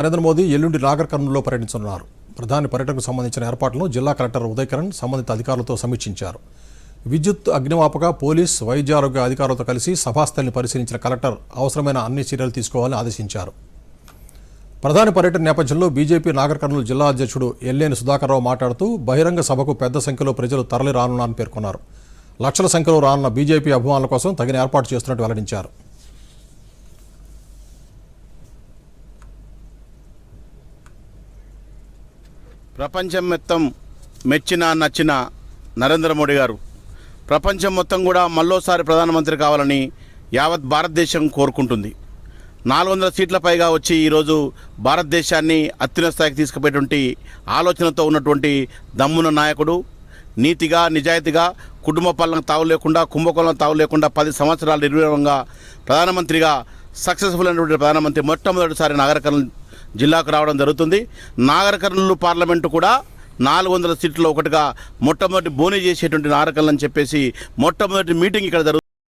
నరేంద్ర మోదీ ఎల్లుండి నాగర్ కర్నూలులో పర్యటించనున్నారు. ప్రధాని పర్యటనకు సంబంధించిన ఏర్పాట్లను జిల్లా కలెక్టర్ ఉదయకరణ్ సంబంధిత అధికారులతో సమీక్షించారు. విద్యుత్ అగ్నిమాపక పోలీస్ వైద్య ఆరోగ్య అధికారులతో కలిసి సభాస్థలిని పరిశీలించిన కలెక్టర్ అవసరమైన అన్ని చర్యలు తీసుకోవాలని ఆదేశించారు. ప్రధాని పర్యటన నేపథ్యంలో బీజేపీ నాగర్ కర్నూలు జిల్లా అధ్యక్షుడు ఎల్లేని సుధాకర్రావు మాట్లాడుతూ బహిరంగ సభకు పెద్ద సంఖ్యలో ప్రజలు తరలి రానున్నారని పేర్కొన్నారు. లక్షల సంఖ్యలో రానున్న బీజేపీ అభిమానుల కోసం తగిన ఏర్పాటు చేస్తున్నట్టు వెల్లడించారు. ప్రపంచం మొత్తం మెచ్చిన నచ్చిన నరేంద్ర మోడీ గారు. ప్రపంచం మొత్తం కూడా మళ్ళోసారి ప్రధానమంత్రి కావాలని యావత్ భారతదేశం కోరుకుంటుంది. నాలుగు వందల సీట్ల పైగా వచ్చి ఈరోజు భారతదేశాన్ని అత్యున్నత స్థాయికి తీసుకుపోయేటువంటి ఆలోచనతో ఉన్నటువంటి దమ్మున నాయకుడు నీతిగా నిజాయితీగా కుటుంబ పాలన తావు లేకుండా కుంభకోణం తావు లేకుండా పది సంవత్సరాలు నిర్వీరంగా ప్రధానమంత్రిగా సక్సెస్ఫుల్ అయినటువంటి ప్రధానమంత్రి మొట్టమొదటిసారి నాగరికం జిల్లాకు రావడం జరుగుతుంది. నాగర్ కర్నూలు పార్లమెంటు కూడా నాలుగు వందల సీట్లలో ఒకటిగా మొట్టమొదటి బోనీ చేసేటువంటి నారకల్ని చెప్పేసి మొట్టమొదటి మీటింగ్ ఇక్కడ జరుగుతుంది.